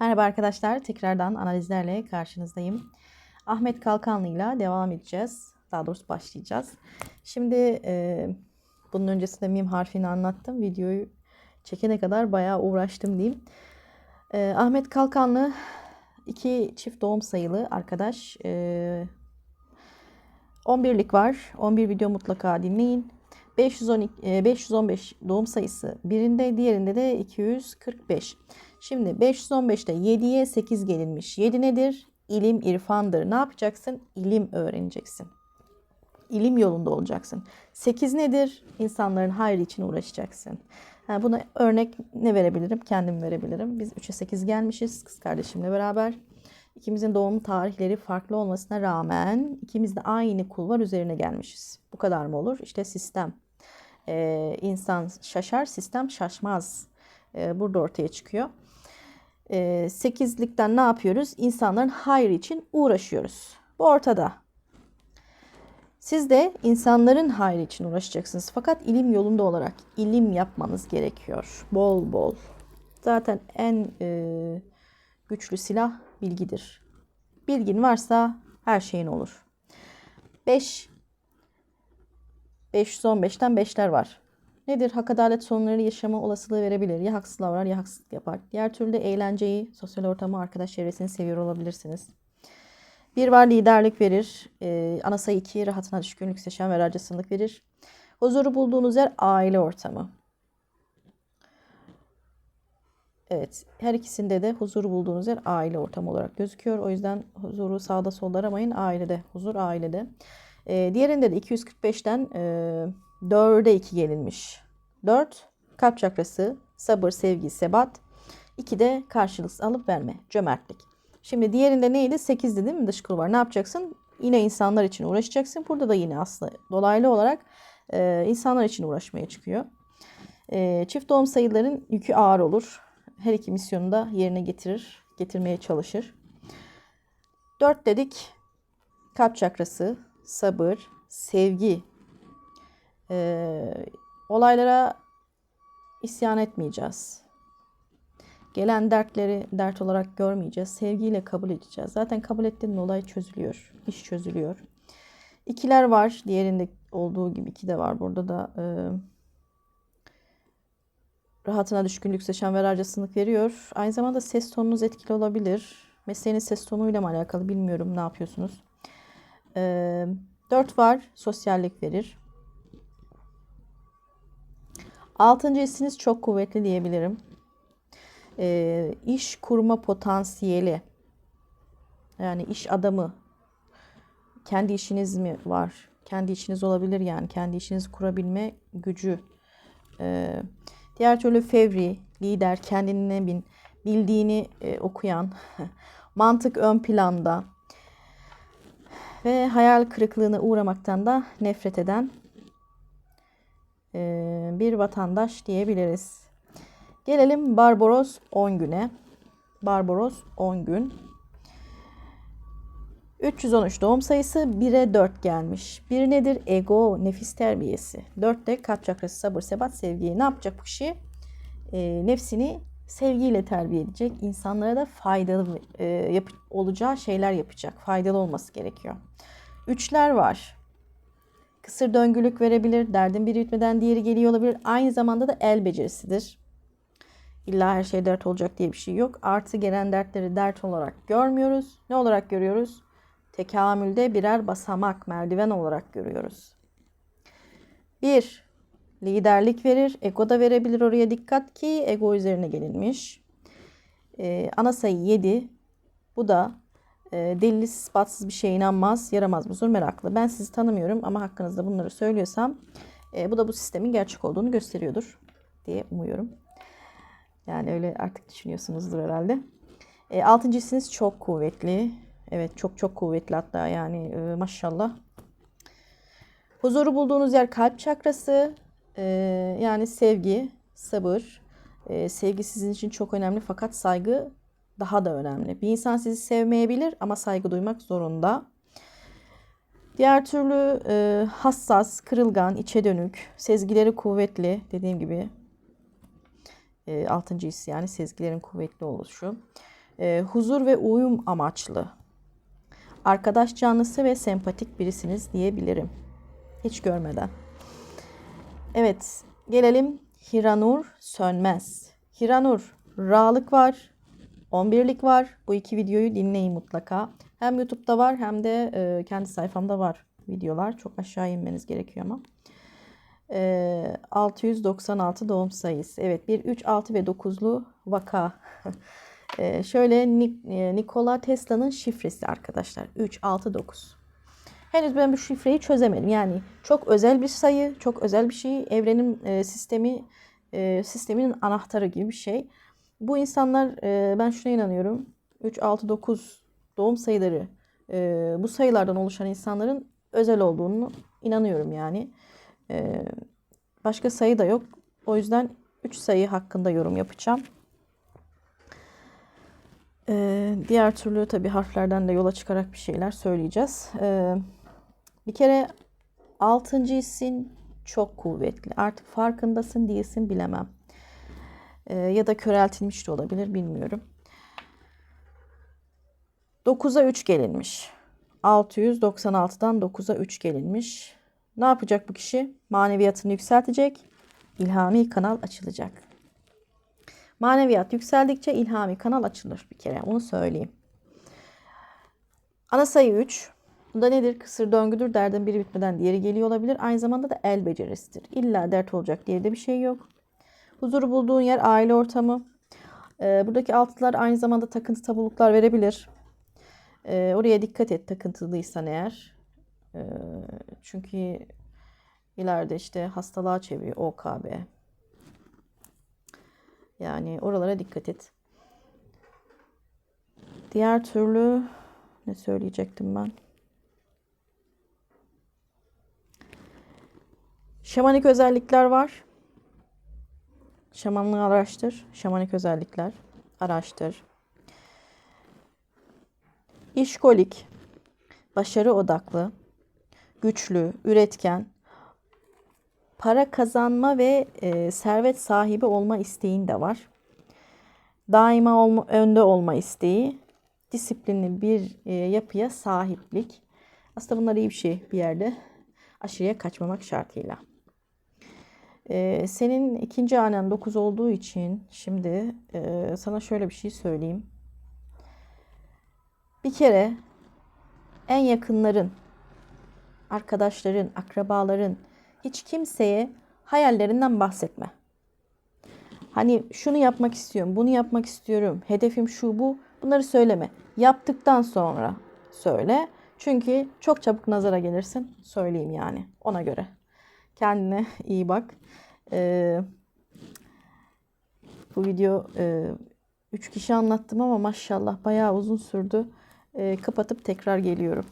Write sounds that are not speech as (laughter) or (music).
Merhaba arkadaşlar, tekrardan analizlerle karşınızdayım. Ahmet Kalkanlı ile devam edeceğiz. Daha doğrusu başlayacağız. Şimdi e, bunun öncesinde mim harfini anlattım. Videoyu çekene kadar bayağı uğraştım diyeyim. E, Ahmet Kalkanlı iki çift doğum sayılı arkadaş. E, 11'lik var. 11 video mutlaka dinleyin. 512, e, 515 doğum sayısı birinde, diğerinde de 245. Şimdi 515'te 7'ye 8 gelinmiş. 7 nedir? İlim, irfandır. Ne yapacaksın? İlim öğreneceksin. İlim yolunda olacaksın. 8 nedir? İnsanların hayrı için uğraşacaksın. Ha, buna örnek ne verebilirim? Kendim verebilirim. Biz 3'e 8 gelmişiz kız kardeşimle beraber. İkimizin doğum tarihleri farklı olmasına rağmen ikimiz de aynı kulvar üzerine gelmişiz. Bu kadar mı olur? İşte sistem. Ee, insan şaşar, sistem şaşmaz. Ee, burada ortaya çıkıyor. Ee, sekizlikten ne yapıyoruz? İnsanların hayrı için uğraşıyoruz. Bu ortada. Siz de insanların hayrı için uğraşacaksınız. Fakat ilim yolunda olarak ilim yapmanız gerekiyor. Bol bol. Zaten en e, güçlü silah bilgidir. Bilgin varsa her şeyin olur. 5 515'ten 5'ler var. Nedir? Hak adalet sorunları yaşama olasılığı verebilir. Ya haksızlığa uğrar ya haksızlık yapar. Diğer türlü de eğlenceyi, sosyal ortamı, arkadaş çevresini seviyor olabilirsiniz. Bir var liderlik verir. Ee, ana sayı 2 rahatına düşkünlük seçen ve racasınlık verir. Huzuru bulduğunuz yer aile ortamı. Evet, her ikisinde de huzuru bulduğunuz yer aile ortamı olarak gözüküyor. O yüzden huzuru sağda solda aramayın. Ailede, huzur ailede. Ee, diğerinde de 245'ten e, 4'e 2 gelinmiş. 4 kalp çakrası, sabır, sevgi, sebat. 2 de karşılıksız alıp verme, cömertlik. Şimdi diğerinde neydi? 8'di değil mi dış var? Ne yapacaksın? Yine insanlar için uğraşacaksın. Burada da yine aslında dolaylı olarak e, insanlar için uğraşmaya çıkıyor. E, çift doğum sayıların yükü ağır olur. Her iki misyonu da yerine getirir, getirmeye çalışır. 4 dedik. Kalp çakrası, sabır, sevgi. E, olaylara isyan etmeyeceğiz. Gelen dertleri dert olarak görmeyeceğiz. Sevgiyle kabul edeceğiz. Zaten kabul ettiğin olay çözülüyor. iş çözülüyor. İkiler var. Diğerinde olduğu gibi iki de var. Burada da e, rahatına düşkünlük seçen ve harcasınlık veriyor. Aynı zamanda ses tonunuz etkili olabilir. Mesleğiniz ses tonuyla mı alakalı bilmiyorum. Ne yapıyorsunuz? E, dört var. Sosyallik verir. Altıncı hissiniz çok kuvvetli diyebilirim. E, iş kurma potansiyeli. Yani iş adamı. Kendi işiniz mi var? Kendi işiniz olabilir yani. Kendi işinizi kurabilme gücü. E, diğer türlü fevri, lider, kendine bin, bildiğini e, okuyan, (laughs) mantık ön planda. Ve hayal kırıklığına uğramaktan da nefret eden bir vatandaş diyebiliriz. Gelelim Barbaros 10 güne. Barbaros 10 gün. 313 doğum sayısı 1'e 4 gelmiş. 1 nedir? Ego, nefis terbiyesi. 4 de kalp çakrası, sabır, sebat, sevgi. Ne yapacak bu kişi? E, nefsini sevgiyle terbiye edecek. İnsanlara da faydalı e, yap olacağı şeyler yapacak. Faydalı olması gerekiyor. Üçler var. Kısır döngülük verebilir. Derdin biri bitmeden diğeri geliyor olabilir. Aynı zamanda da el becerisidir. İlla her şey dert olacak diye bir şey yok. Artı gelen dertleri dert olarak görmüyoruz. Ne olarak görüyoruz? Tekamülde birer basamak, merdiven olarak görüyoruz. Bir, liderlik verir. Ego da verebilir oraya dikkat ki ego üzerine gelinmiş. Ee, ana sayı 7. Bu da delili ispatsız bir şeye inanmaz, yaramaz, buzur, meraklı. Ben sizi tanımıyorum ama hakkınızda bunları söylüyorsam e, bu da bu sistemin gerçek olduğunu gösteriyordur diye umuyorum. Yani öyle artık düşünüyorsunuzdur herhalde. E, altıncı çok kuvvetli. Evet çok çok kuvvetli hatta yani e, maşallah. Huzuru bulduğunuz yer kalp çakrası. E, yani sevgi, sabır. E, sevgi sizin için çok önemli fakat saygı daha da önemli. Bir insan sizi sevmeyebilir ama saygı duymak zorunda. Diğer türlü e, hassas, kırılgan, içe dönük, sezgileri kuvvetli dediğim gibi e, altıncı his yani sezgilerin kuvvetli oluşu. Ee, huzur ve uyum amaçlı. Arkadaş canlısı ve sempatik birisiniz diyebilirim. Hiç görmeden. Evet, gelelim Hiranur Sönmez. Hiranur, Ra'lık var, 11'lik var. Bu iki videoyu dinleyin mutlaka. Hem YouTube'da var hem de e, kendi sayfamda var videolar. Çok aşağı inmeniz gerekiyor ama. E, 696 doğum sayısı. Evet, bir 3, 6 ve 9'lu vaka. (laughs) e, şöyle e, Nikola Tesla'nın şifresi arkadaşlar. 3, 6, 9. Henüz ben bu şifreyi çözemedim. Yani çok özel bir sayı, çok özel bir şey. Evrenin e, sistemi, e, sisteminin anahtarı gibi bir şey. Bu insanlar, e, ben şuna inanıyorum. 3, 6, 9 doğum sayıları, e, bu sayılardan oluşan insanların özel olduğunu inanıyorum yani. E, başka sayı da yok. O yüzden 3 sayı hakkında yorum yapacağım. E, diğer türlü tabii harflerden de yola çıkarak bir şeyler söyleyeceğiz. E, bir kere 6. hissin çok kuvvetli. Artık farkındasın değilsin bilemem. E, ya da köreltilmiş de olabilir bilmiyorum. 9'a 3 gelinmiş. 696'dan 9'a 3 gelinmiş. Ne yapacak bu kişi? Maneviyatını yükseltecek. İlhami kanal açılacak. Maneviyat yükseldikçe ilhami kanal açılır bir kere. Onu söyleyeyim. Ana sayı 3. Bunda nedir? Kısır döngüdür. Derdin biri bitmeden diğeri geliyor olabilir. Aynı zamanda da el becerisidir. İlla dert olacak diye de bir şey yok. Huzuru bulduğun yer aile ortamı. Ee, buradaki altılar aynı zamanda takıntı tabuluklar verebilir. Ee, oraya dikkat et takıntılıysan eğer. Ee, çünkü ileride işte hastalığa çeviriyor OKB. Yani oralara dikkat et. Diğer türlü ne söyleyecektim ben? Şamanik özellikler var. Şamanlığı araştır. Şamanik özellikler araştır. İşkolik, başarı odaklı, güçlü, üretken, para kazanma ve e, servet sahibi olma isteğin de var. Daima olma, önde olma isteği, disiplinli bir e, yapıya sahiplik. Aslında bunlar iyi bir şey bir yerde. Aşırıya kaçmamak şartıyla. E, senin ikinci hanen 9 olduğu için şimdi e, sana şöyle bir şey söyleyeyim. Bir kere en yakınların, arkadaşların, akrabaların hiç kimseye hayallerinden bahsetme. Hani şunu yapmak istiyorum, bunu yapmak istiyorum, hedefim şu bu. Bunları söyleme. Yaptıktan sonra söyle. Çünkü çok çabuk nazara gelirsin. Söyleyeyim yani ona göre. Kendine iyi bak. Ee, bu video e, 3 kişi anlattım ama maşallah bayağı uzun sürdü. Ee, kapatıp tekrar geliyorum.